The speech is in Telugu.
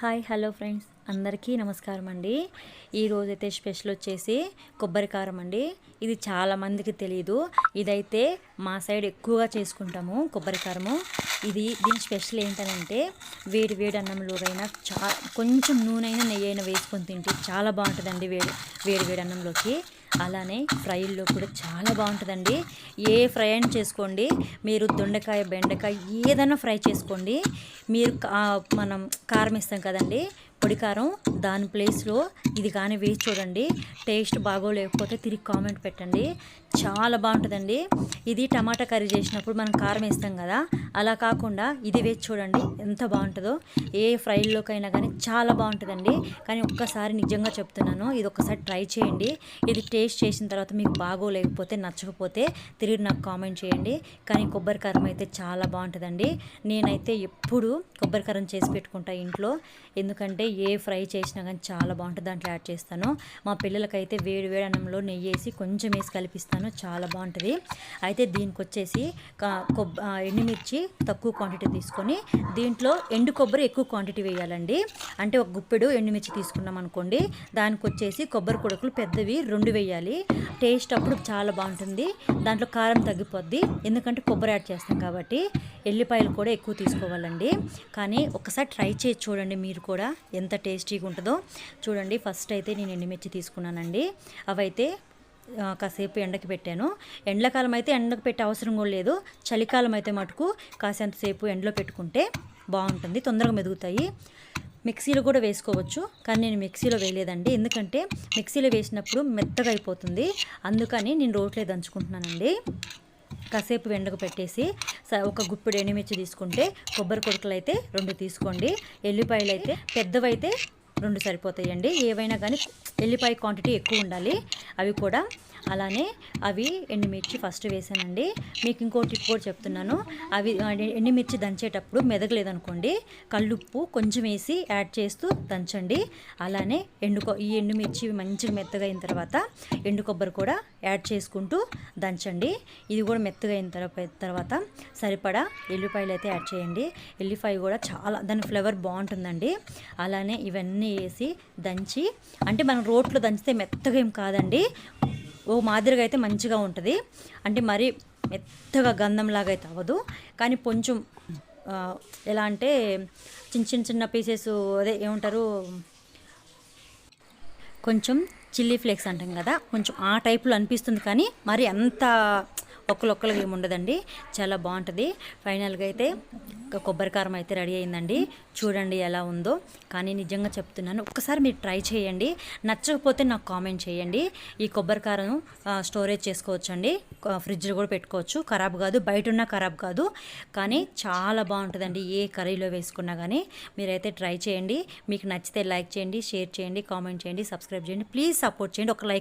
Hi hello friends. అందరికీ నమస్కారం అండి. ఈరోజు అయితే స్పెషల్ వచ్చేసి కొబ్బరి కారం అండి. ఇది చాలా మందికి తెలియదు ఇదైతే మా సైడ్ ఎక్కువగా చేసుకుంటాము కొబ్బరి కారము. ఇది దీని స్పెషల్ ఏంటంటే వేడి వేడి అన్నంలోకైనా చా కొంచెం నూనె అయినా నెయ్యి అయినా వేసుకొని తింటే చాలా బాగుంటుందండి వేడి వేడి వేడి అన్నంలోకి. అలానే ఫ్రైల్లో కూడా చాలా బాగుంటుందండి. ఏ ఫ్రై అయినా చేసుకోండి. మీరు దొండకాయ బెండకాయ ఏదైనా ఫ్రై చేసుకోండి. మీరు మనం కారం ఇస్తాం కదండి. పొడి కారం దాని ప్లేస్లో ఇది కానీ వేసి చూడండి. టేస్ట్ బాగోలేకపోతే తిరిగి కామెంట్ పెట్టండి. చాలా బాగుంటుందండి. ఇది టమాటా కర్రీ చేసినప్పుడు మనం కారం వేస్తాం కదా. అలా కాకుండా ఇది వేసి చూడండి ఎంత బాగుంటుందో. ఏ ఫ్రైల్లోకైనా కానీ చాలా బాగుంటుందండి. కానీ ఒక్కసారి నిజంగా చెప్తున్నాను ఇది ఒక్కసారి ట్రై చేయండి. ఇది టేస్ట్ చేసిన తర్వాత మీకు బాగోలేకపోతే నచ్చకపోతే తిరిగి నాకు కామెంట్ చేయండి. కానీ కొబ్బరి కారం అయితే చాలా బాగుంటుందండి. నేనైతే ఎప్పుడు కొబ్బరి కారం చేసి పెట్టుకుంటా ఇంట్లో. ఎందుకంటే ఏ ఫ్రై చేసినా కానీ చాలా బాగుంటుంది. దాంట్లో యాడ్ చేస్తాను. మా పిల్లలకైతే వేడి వేడి అన్నంలో నెయ్యి వేసి కొంచెం వేసి కలిపిస్తాను. చాలా బాగుంటుంది. అయితే దీనికి వచ్చేసి కొబ్బ ఎండుమిర్చి తక్కువ క్వాంటిటీ తీసుకొని దీంట్లో ఎండు కొబ్బరి ఎక్కువ క్వాంటిటీ వేయాలండి. అంటే ఒక గుప్పెడు ఎండుమిర్చి తీసుకున్నాం అనుకోండి దానికి వచ్చేసి కొబ్బరి కొడుకులు పెద్దవి రెండు వేయాలి. టేస్ట్ అప్పుడు చాలా బాగుంటుంది. దాంట్లో కారం తగ్గిపోద్ది. ఎందుకంటే కొబ్బరి యాడ్ చేస్తాం కాబట్టి ఎల్లిపాయలు కూడా ఎక్కువ తీసుకోవాలండి. కానీ ఒకసారి ట్రై చేసి చూడండి మీరు కూడా ఎంత టేస్టీగా ఉంటుందో. చూడండి ఫస్ట్ అయితే నేను ఎండుమిర్చి తీసుకున్నానండి. అవైతే కాసేపు ఎండకి పెట్టాను. ఎండాకాలం అయితే ఎండకు పెట్టే అవసరం కూడా లేదు. చలికాలం అయితే మటుకు కాసేంతసేపు ఎండలో పెట్టుకుంటే బాగుంటుంది. తొందరగా మెదుగుతాయి. మిక్సీలో కూడా వేసుకోవచ్చు కానీ నేను మిక్సీలో వేయలేదండి. ఎందుకంటే మిక్సీలో వేసినప్పుడు మెత్తగా అయిపోతుంది. అందుకని నేను రోట్లో దంచుకుంటున్నానండి. కాసేపు వెండకు పెట్టేసి స- ఒక గుప్పెడు ఎండుమిర్చి తీసుకుంటే కొబ్బరి కొడుకులు అయితే రెండు తీసుకోండి. ఎల్లిపాయలు అయితే పెద్దవైతే రెండు సరిపోతాయండి. ఏవైనా కానీ ఎల్లిపాయ క్వాంటిటీ ఎక్కువ ఉండాలి. అవి కూడా అలానే అవి ఎండుమిర్చి ఫస్ట్ వేసానండి. మీకు ఇంకో టిప్ కూడా చెప్తున్నాను. అవి ఎండుమిర్చి దంచేటప్పుడు మెదగలేదనుకోండి కళ్ళుప్పు కొంచెం వేసి యాడ్ చేస్తూ దంచండి. అలానే ఎండుకో ఈ ఎండుమిర్చి మంచిగా మెత్తగా అయిన తర్వాత ఎండు కొబ్బరి కూడా యాడ్ చేసుకుంటూ దంచండి. ఇది కూడా మెత్తగా అయిన తర్వాత సరిపడా ఎల్లిపాయలు అయితే యాడ్ చేయండి. ఎల్లిపాయ కూడా చాలా దాని ఫ్లేవర్ బాగుంటుందండి. అలానే ఇవన్నీ వేసి దంచి అంటే మనం రోట్లో దంచితే మెత్తగా ఏం కాదండి. ఓ మాదిరిగా అయితే మంచిగా ఉంటుంది. అంటే మరి మెత్తగా గంధంలాగా అయితే అవ్వదు. కానీ కొంచెం ఎలా అంటే చిన్న చిన్న చిన్న పీసెస్ అదే ఏమంటారు? కొంచెం చిల్లీ ఫ్లేక్స్ అంటాం కదా. కొంచెం ఆ టైప్లో అనిపిస్తుంది కానీ మరి అంత ఒక్కలొక్కలుగా ఏమి ఉండదండి. చాలా బాగుంటుంది. ఫైనల్గా అయితే కొబ్బరి కారం అయితే రెడీ అయిందండి. చూడండి ఎలా ఉందో. కానీ నిజంగా చెప్తున్నాను ఒక్కసారి మీరు ట్రై చేయండి. నచ్చకపోతే నాకు కామెంట్ చేయండి. ఈ కొబ్బరి కారం స్టోరేజ్ చేసుకోవచ్చండి. ఫ్రిడ్జ్లో కూడా పెట్టుకోవచ్చు. ఖరాబ్ కాదు బయట ఉన్న ఖరాబ్ కాదు. కానీ చాలా బాగుంటుందండి. ఏ కర్రీలో వేసుకున్నా కానీ మీరైతే ట్రై చేయండి. మీకు నచ్చితే లైక్ చేయండి షేర్ చేయండి కామెంట్ చేయండి సబ్స్క్రైబ్ చేయండి. ప్లీజ్ సపోర్ట్ చేయండి. ఒక లైక్